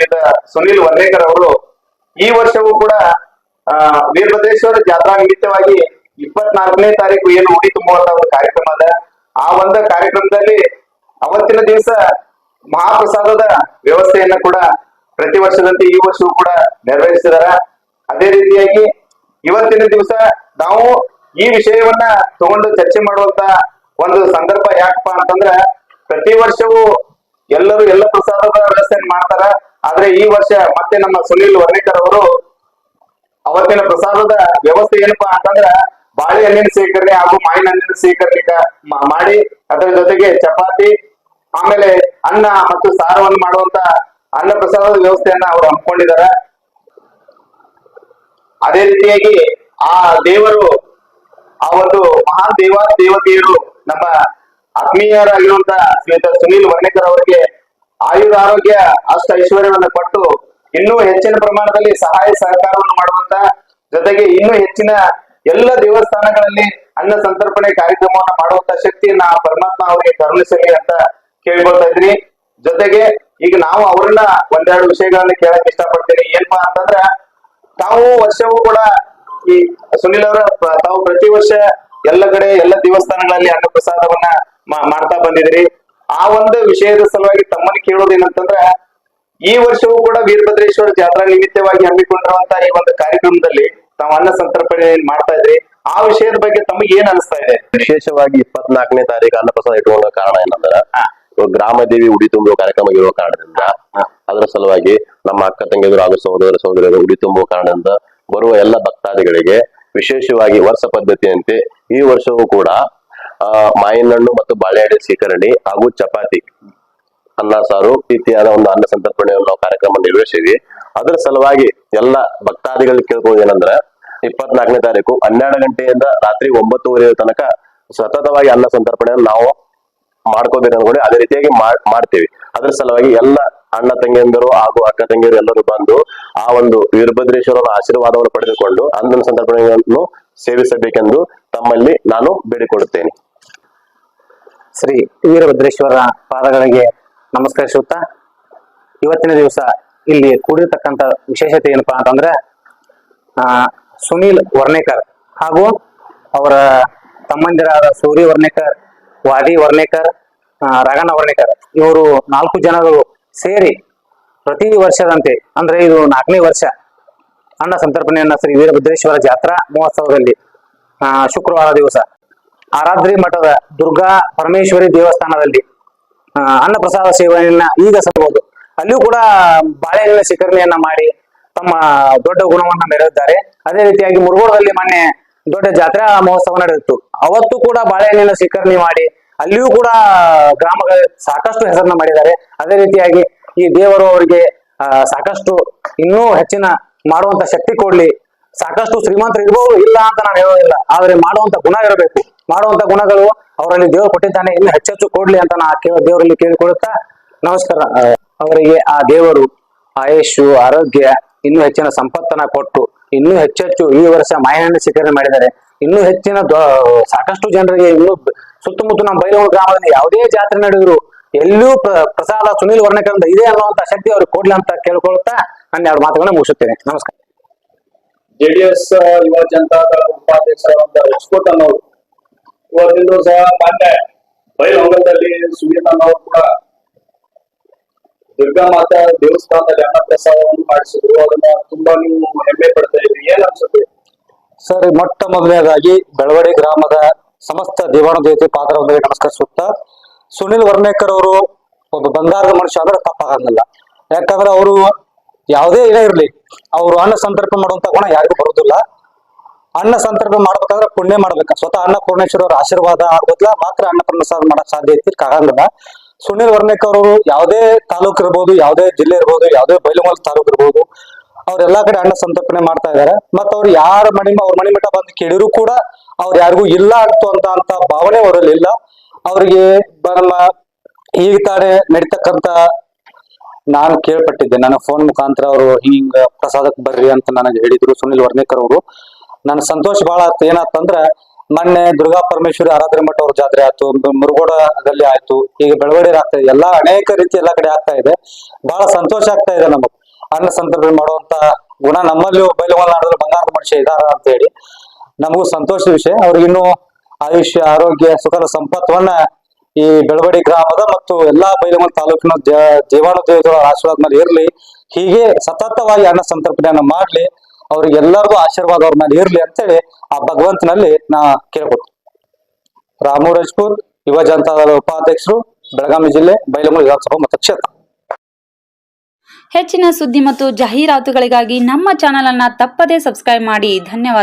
ಶ್ರೀಯುತ ಸುನಿಲ್ ವರ್ಣೇಕರ್ ಅವರು ಈ ವರ್ಷವೂ ಕೂಡ ಆ, ವೀರಭದ್ರೇಶ್ವರ ಜಾತ್ರಾ ನಿಮಿತ್ತವಾಗಿ ಇಪ್ಪತ್ನಾಲ್ಕನೇ ತಾರೀಕು ಏನು ಉಡಿ ತುಂಬುವಂತ ಒಂದು ಕಾರ್ಯಕ್ರಮ ಅದ. ಆ ಒಂದು ಕಾರ್ಯಕ್ರಮದಲ್ಲಿ ಅವತ್ತಿನ ದಿವಸ ಮಹಾಪ್ರಸಾದದ ವ್ಯವಸ್ಥೆಯನ್ನ ಕೂಡ ಪ್ರತಿ ವರ್ಷದಂತೆ ಈ ವರ್ಷವೂ ಕೂಡ ನೆರವೇರಿಸಿದಾರ. ಅದೇ ರೀತಿಯಾಗಿ ಇವತ್ತಿನ ದಿವಸ ನಾವು ಈ ವಿಷಯವನ್ನ ತಗೊಂಡು ಚರ್ಚೆ ಮಾಡುವಂತ ಒಂದು ಸಂದರ್ಭ ಯಾಕಪ್ಪ ಅಂತಂದ್ರ ಪ್ರತಿ ವರ್ಷವೂ ಎಲ್ಲರೂ ಎಲ್ಲ ಪ್ರಸಾದದ ವ್ಯವಸ್ಥೆ ಮಾಡ್ತಾರ. ಆದ್ರೆ ಈ ವರ್ಷ ಮತ್ತೆ ನಮ್ಮ ಸುನೀಲ್ ವರ್ಣೇಕರ್ ಅವರು ಅವತ್ತಿನ ಪ್ರಸಾದದ ವ್ಯವಸ್ಥೆ ಏನಪ್ಪಾ ಅಂತಂದ್ರ ಬಾಳೆಹಣ್ಣಿನ ಸೇಕರಣೆ ಹಾಗೂ ಮಾವಿನ ಹಣ್ಣಿನ ಸೇಕರಣೆ ಮಾಡಿ ಅದರ ಜೊತೆಗೆ ಚಪಾತಿ, ಆಮೇಲೆ ಅನ್ನ ಮತ್ತು ಸಾರವನ್ನು ಮಾಡುವಂತ ಅನ್ನ ಪ್ರಸಾದದ ವ್ಯವಸ್ಥೆಯನ್ನ ಅವರು ಹಮ್ಮಿಕೊಂಡಿದ್ದಾರೆ. ಅದೇ ರೀತಿಯಾಗಿ ಆ ದೇವರು, ಆ ಒಂದು ಮಹಾನ್ ದೇವ ದೇವತೆಯರು ನಮ್ಮ ಆತ್ಮೀಯರಾಗಿರುವಂತ ಶ್ರೀಯುತ ಸುನೀಲ್ ವರ್ಣೇಕರ್ ಅವರಿಗೆ ಆಯುರ ಆರೋಗ್ಯ ಅಷ್ಟ ಐಶ್ವರ್ಯವನ್ನು ಕೊಟ್ಟು ಇನ್ನೂ ಹೆಚ್ಚಿನ ಪ್ರಮಾಣದಲ್ಲಿ ಸಹಾಯ ಸಹಕಾರವನ್ನು ಮಾಡುವಂತ ಜೊತೆಗೆ ಇನ್ನೂ ಹೆಚ್ಚಿನ ಎಲ್ಲ ದೇವಸ್ಥಾನಗಳಲ್ಲಿ ಅನ್ನ ಸಂತರ್ಪಣೆ ಕಾರ್ಯಕ್ರಮವನ್ನ ಮಾಡುವಂತ ಶಕ್ತಿಯನ್ನ ಪರಮಾತ್ಮ ಅವರಿಗೆ ಕರುಣಿಸಲಿ ಅಂತ ಕೇಳ್ಕೊಳ್ತಾ ಇದ್ರಿ. ಜೊತೆಗೆ ಈಗ ನಾವು ಅವರನ್ನ ಒಂದೆರಡು ವಿಷಯಗಳನ್ನ ಕೇಳಕ್ ಇಷ್ಟಪಡ್ತೀನಿ. ಏನಪ್ಪಾ ಅಂತಂದ್ರ ತಾವು ವರ್ಷವೂ ಕೂಡ ಈ ಸುನಿಲ್ ಅವರ ತಾವು ಪ್ರತಿ ವರ್ಷ ಎಲ್ಲ ಕಡೆ ಎಲ್ಲ ದೇವಸ್ಥಾನಗಳಲ್ಲಿ ಅನ್ನ ಪ್ರಸಾದವನ್ನ ಮಾ- ಮಾಡ್ತಾ ಬಂದಿದ್ರಿ ಆ ಒಂದು ವಿಷಯದ ಸಲುವಾಗಿ ತಮ್ಮನ್ನು ಕೇಳೋದೇನಂತಂದ್ರ ಈ ವರ್ಷವೂ ಕೂಡ ವೀರಭದ್ರೇಶ್ವರ ಜಾತ್ರಾ ನಿಮಿತ್ತವಾಗಿ ಹಮ್ಮಿಕೊಂಡಿರುವಂತಹ ಈ ಒಂದು ಕಾರ್ಯಕ್ರಮದಲ್ಲಿ ತಾವು ಅನ್ನ ಸಂತರ್ಪಣೆ ಮಾಡ್ತಾ ಇದ್ರಿ. ಆ ವಿಷಯದ ಬಗ್ಗೆ ತಮಗೆ ಏನ್ ಅನಿಸ್ತಾ ಇದೆ? ವಿಶೇಷವಾಗಿ ಇಪ್ಪತ್ನಾಲ್ಕನೇ ತಾರೀಕು ಅನ್ನಪ್ರಸಾದ ಇಟ್ಕೊಂಡ ಕಾರಣ ಏನಂದ್ರ ಗ್ರಾಮ ದೇವಿ ಉಡಿ ತುಂಬುವ ಕಾರ್ಯಕ್ರಮ ಇರುವ ಕಾರಣದಿಂದ ಅದರ ಸಲುವಾಗಿ ನಮ್ಮ ಅಕ್ಕ ತಂಗಿಯರು ಹಾಗೂ ಸಹೋದರ ಸಹೋದರರು ಉಡಿ ತುಂಬುವ ಕಾರಣದಿಂದ ಬರುವ ಎಲ್ಲ ಭಕ್ತಾದಿಗಳಿಗೆ ವಿಶೇಷವಾಗಿ ವರ್ಷ ಪದ್ಧತಿಯಂತೆ ಈ ವರ್ಷವೂ ಕೂಡ ಆ ಮಾವಿನಹಣ್ಣು ಮತ್ತು ಬಾಳೆಹಣ್ಣು ಶೇಖರಣೆ ಹಾಗೂ ಚಪಾತಿ. ಅನ್ನ, ಸಾರು ರೀತಿಯಾದ ಒಂದು ಅನ್ನ ಸಂತರ್ಪಣೆಯನ್ನು ನಾವು ಕಾರ್ಯಕ್ರಮ ನಿರ್ವಹಿಸಿದ್ವಿ. ಅದರ ಸಲುವಾಗಿ ಎಲ್ಲ ಭಕ್ತಾದಿಗಳು ಕೇಳ್ಕೊಳ್ಳೋದು ಏನಂದ್ರೆ, ಇಪ್ಪತ್ನಾಲ್ಕನೇ ತಾರೀಕು ಹನ್ನೆರಡು ಗಂಟೆಯಿಂದ ರಾತ್ರಿ ಒಂಬತ್ತುವರೆ ತನಕ ಸತತವಾಗಿ ಅನ್ನ ಸಂತರ್ಪಣೆಯನ್ನು ನಾವು ಮಾಡ್ಕೋಬೇಕು ಅನ್ಕೊಂಡು ಅದೇ ರೀತಿಯಾಗಿ ಮಾಡ್- ಮಾಡ್ತೀವಿ. ಅದರ ಸಲುವಾಗಿ ಎಲ್ಲ ಅಣ್ಣ ತಂಗಿಯಂದರು ಹಾಗೂ ಅಕ್ಕ ತಂಗಿಯರು ಎಲ್ಲರೂ ಬಂದು ಆ ಒಂದು ವೀರಭದ್ರೇಶ್ವರರ ಆಶೀರ್ವಾದವನ್ನು ಪಡೆದುಕೊಂಡು ಅನ್ನದ ಸಂತರ್ಪಣೆಯನ್ನು ಸೇವಿಸಬೇಕೆಂದು ತಮ್ಮಲ್ಲಿ ನಾನು ಬೇಡಿಕೊಳ್ಳುತ್ತೇನೆ. ಶ್ರೀ ವೀರಭದ್ರೇಶ್ವರ ಪಾದಗಳಿಗೆ ನಮಸ್ಕರಿಸುತ್ತಾ, ಇವತ್ತಿನ ದಿವಸ ಇಲ್ಲಿ ಕೂಡಿರ್ತಕ್ಕಂಥ ವಿಶೇಷತೆ ಏನಪ್ಪಾ ಅಂತಂದ್ರೆ, ಆ, ಸುನೀಲ್ ವರ್ಣೇಕರ್ ಹಾಗೂ ಅವರ ತಮ್ಮಂದಿರಾದ ಸೂರಿ ವರ್ಣೇಕರ್ ವಾದಿ ವರ್ಣೇಕರ್ ರಾಘಣ್ಣ ವರ್ಣೇಕರ್ ಇವರು ನಾಲ್ಕು ಜನರು ಸೇರಿ ಪ್ರತಿ ವರ್ಷದಂತೆ, ಅಂದ್ರೆ ಇದು ನಾಲ್ಕನೇ ವರ್ಷ ಅನ್ನ ಸಂತರ್ಪಣೆಯನ್ನ ಶ್ರೀ ವೀರಭದ್ರೇಶ್ವರ ಜಾತ್ರಾ ಮಹೋತ್ಸವದಲ್ಲಿ ಶುಕ್ರವಾರ ದಿವಸ ಆರಾದ್ರಿ ಮಠದ ದುರ್ಗಾ ಪರಮೇಶ್ವರಿ ದೇವಸ್ಥಾನದಲ್ಲಿ ಅನ್ನ ಪ್ರಸಾದ ಸೇವನೆಯನ್ನ ಈಗ ಸಲ್ಲಬಹುದು ಅಲ್ಲಿಯೂ ಕೂಡ ಬಾಳೆಹಣ್ಣಿನ ಶಿಖರಣೆಯನ್ನ ಮಾಡಿ ತಮ್ಮ ದೊಡ್ಡ ಗುಣವನ್ನ ಮೆರೆದಿದ್ದಾರೆ. ಅದೇ ರೀತಿಯಾಗಿ ಮುರುಗೋಡದಲ್ಲಿ ಮೊನ್ನೆ ದೊಡ್ಡ ಜಾತ್ರಾ ಮಹೋತ್ಸವ ನಡೆದಿತ್ತು. ಅವತ್ತು ಕೂಡ ಬಾಳೆಹಣ್ಣಿನ ಶಿಖರಣೆ ಮಾಡಿ ಅಲ್ಲಿಯೂ ಕೂಡ ಗ್ರಾಮಗಳ ಸಾಕಷ್ಟು ಹೆಸರನ್ನ ಮಾಡಿದ್ದಾರೆ. ಅದೇ ರೀತಿಯಾಗಿ ಈ ದೇವರು ಅವರಿಗೆ ಸಾಕಷ್ಟು ಇನ್ನೂ ಹೆಚ್ಚಿನ ಮಾಡುವಂತ ಶಕ್ತಿ ಕೊಡ್ಲಿ. ಸಾಕಷ್ಟು ಶ್ರೀಮಂತರು ಇರ್ಬೋದು, ಇಲ್ಲ ಅಂತ ನಾನು ಹೇಳೋದಿಲ್ಲ. ಆದ್ರೆ ಮಾಡುವಂತ ಗುಣ ಇರಬೇಕು. ಮಾಡುವಂತ ಗುಣಗಳು ಅವರಲ್ಲಿ ದೇವರು ಕೊಟ್ಟಿದ್ದಾನೆ. ಇನ್ನು ಹೆಚ್ಚೆಚ್ಚು ಕೊಡ್ಲಿ ಅಂತ ನಾ ದೇವರಲ್ಲಿ ಕೇಳಿಕೊಳ್ಳುತ್ತಾ ನಮಸ್ಕಾರ. ಅವರಿಗೆ ಆ ದೇವರು ಆಯುಷು ಆರೋಗ್ಯ, ಇನ್ನೂ ಹೆಚ್ಚಿನ ಸಂಪತ್ತನ್ನ ಕೊಟ್ಟು, ಇನ್ನೂ ಹೆಚ್ಚೆಚ್ಚು ಈ ವರ್ಷ ಮಾಯಹಣ್ಣು ಸ್ವೀಕರಣೆ ಮಾಡಿದ್ದಾರೆ. ಇನ್ನೂ ಹೆಚ್ಚಿನ ಸಾಕಷ್ಟು ಜನರಿಗೆ ಇನ್ನೂ ಸುತ್ತಮುತ್ತ ನಮ್ಮ ಬೈಲಹೊಂಗಲ ಗ್ರಾಮದಲ್ಲಿ ಯಾವುದೇ ಜಾತ್ರೆ ನಡೆದ್ರು ಎಲ್ಲೂ ಪ್ರ- ಪ್ರಸಾದ ಸುನೀಲ್ ವರ್ಣಕಂದ ಇದೆ ಅನ್ನುವಂತ ಶಕ್ತಿ ಅವ್ರಿಗೆ ಕೊಡ್ಲಿ ಅಂತ ಕೇಳ್ಕೊಳ್ತಾ ನನ್ನ ಎರಡು ಮಾತುಗಳನ್ನ ಮುಗಿಸುತ್ತೇನೆ. ನಮಸ್ಕಾರ. ಜೆಡಿಎಸ್ ಯುವ ಜನತಾದಳ ಉಪಾಧ್ಯಕ್ಷರ ಒಂದು ಅನ್ನೋರು ದಿವಸ ಸಹ ಪಾಠ ಬೈಲಹೊಂಗದಲ್ಲಿ ಅನ್ನೋರು ಕೂಡ ದುರ್ಗಾ ಮಾತಾ ದೇವಸ್ಥಾನದಲ್ಲಿ ಅನ್ನ ಪ್ರಸಾದವನ್ನು ಮಾಡಿಸಿದ್ರು. ಅದನ್ನ ತುಂಬಾ ನೀವು ಹೆಮ್ಮೆ ಪಡ್ತಾ ಇದ್ರಿ ಏನ್ ಅನ್ಸುತ್ತೆ? ಸರ್, ಮೊಟ್ಟ ಮೊದಲನೇದಾಗಿ ಬೆಳವಡಿ ಗ್ರಾಮದ ಸಮಸ್ತ ದೇವಾಣ ದೇವತೆ ಪಾದರವರಿಗೆ ನಮಸ್ಕರಿಸುತ್ತಾ, ಸುನಿಲ್ ವರ್ಣೇಕರ್ ಅವರು ಒಬ್ಬ ಬಂಗಾರದ ಮನುಷ್ಯ ಅಂದ್ರೆ ತಪ್ಪಾಗಂಗಿಲ್ಲ. ಯಾಕಂದ್ರೆ ಅವರು ಯಾವುದೇ ಏನೇ ಇರಲಿ, ಅವರು ಅನ್ನ ಸಂತರ್ಪಣೆ ಮಾಡುವಂತ ಗುಣ ಯಾರಿಗೂ ಬರೋದಿಲ್ಲ. ಅನ್ನ ಸಂತರ್ಪಣೆ ಮಾಡ್ಬೇಕಾದ್ರೆ ಪುಣ್ಯ ಮಾಡ್ಬೇಕು. ಸ್ವತಃ ಅನ್ನಪೂರ್ಣೇಶ್ವರ ಅವರ ಆಶೀರ್ವಾದ ಆಗೋದ್ಲ ಮಾತ್ರ ಅನ್ನ ಪ್ರಸಾದ ಮಾಡಕ್ ಸಾಧ್ಯ ಐತಿ ಆಗಂಗಿಲ್ಲ ಸುನಿಲ್ ವರ್ಣೇಕರ್ ಅವರು ಯಾವುದೇ ತಾಲೂಕ್ ಇರ್ಬೋದು, ಯಾವುದೇ ಜಿಲ್ಲೆ ಇರ್ಬೋದು, ಯಾವುದೇ ಬೈಲಮಲ್ ತಾಲೂಕು ಇರ್ಬೋದು ಅವ್ರೆಲ್ಲಾ ಕಡೆ ಅನ್ನ ಸಂತರ್ಪಣೆ ಮಾಡ್ತಾ ಇದಾರೆ. ಮತ್ತ ಅವ್ರು ಯಾರ ಮಣಿ ಅವ್ರ ಮಣಿ ಮಠ ಬಂದು ಕೇಳಿದ್ರು ಕೂಡ ಅವ್ರು ಯಾರಿಗೂ ಇಲ್ಲ ಅಂತ ಅಂತ ಭಾವನೆ ಅವರಲ್ಲಿ ಇಲ್ಲ. ಅವ್ರಿಗೆ ನಮ್ಮ ಈಗ ತಾನೇ ನಡೀತಕ್ಕಂತ ನಾನು ಕೇಳ್ಪಟ್ಟಿದ್ದೆ. ನನ್ನ ಫೋನ್ ಮುಖಾಂತರ ಅವರು ಹಿಂಗ ಪ್ರಸಾದಕ್ಕೆ ಬರ್ರಿ ಅಂತ ನನಗೆ ಹೇಳಿದ್ರು ಸುನಿಲ್ ವರ್ಣೇಕರ್ ಅವರು ನನ್ ಸಂತೋಷ ಬಹಳ ಆಯ್ತು ಏನಾತಂದ್ರ ಮೊನ್ನೆ ದುರ್ಗಾ ಪರಮೇಶ್ವರಿ ಆರಾಧನೆ ಮಠ ಅವ್ರ ಜಾತ್ರೆ ಆಯ್ತು ಮುರುಗೋಡದಲ್ಲಿ ಆಯ್ತು, ಈಗ ಬೆಳವಡಿ ಆಗ್ತಾ ಇದೆ. ಎಲ್ಲಾ ಅನೇಕ ರೀತಿ ಎಲ್ಲಾ ಕಡೆ ಆಗ್ತಾ ಇದೆ. ಬಹಳ ಸಂತೋಷ ಆಗ್ತಾ ಇದೆ ನಮಗ್. ಅನ್ನ ಸಂತರ್ಪಣೆ ಮಾಡುವಂತ ಗುಣ ನಮ್ಮಲ್ಲಿ ಬೈಲುಗಳಾಡಿದ್ರೆ ಬಂಗಾರದ ಮನುಷ್ಯ ಇದಾರ ಅಂತ ಹೇಳಿ ನಮಗೂ ಸಂತೋಷದ ವಿಷಯ. ಅವ್ರಿಗಿನ್ನೂ ಆಯುಷ್ಯ, ಆರೋಗ್ಯ, ಸುಖದ ಸಂಪತ್ತವನ್ನ ಈ ಬೆಳವಡಿ ಗ್ರಾಮದ ಮತ್ತು ಎಲ್ಲಾ ಬೈಲಮಲ್ ತಾಲೂಕಿನ ದೇವಾನು ದೇವತೆಗಳ ಆಶೀರ್ವಾದ ಮೇಲೆ ಇರ್ಲಿ. ಹೀಗೆ ಸತತವಾಗಿ ಅನ್ನ ಸಂತರ್ಪಣೆಯನ್ನ ಮಾಡ್ಲಿ. ಅವ್ರಿಗೆಲ್ಲರಿಗೂ ಆಶೀರ್ವಾದ ಅವ್ರ ಮೇಲೆ ಇರ್ಲಿ ಅಂತೇಳಿ ಆ ಭಗವಂತನಲ್ಲಿ ನಾ ಕೇಳ್ಬೋದು ರಾಮು ರಾಜ್ಪುರ್, ಯುವ ಜನತಾದಳ ಉಪಾಧ್ಯಕ್ಷರು, ಬೆಳಗಾವಿ ಜಿಲ್ಲೆ, ಬೈಲಮೂರು ವಿಧಾನಸಭಾ ಮತಕ್ಷೇತ್ರ ಹೆಚ್ಚಿನ ಸುದ್ದಿ ಮತ್ತು ಜಾಹೀರಾತುಗಳಿಗಾಗಿ ನಮ್ಮ ಚಾನೆಲ್ ಅನ್ನ ತಪ್ಪದೇ ಸಬ್ಸ್ಕ್ರೈಬ್ ಮಾಡಿ. ಧನ್ಯವಾದ.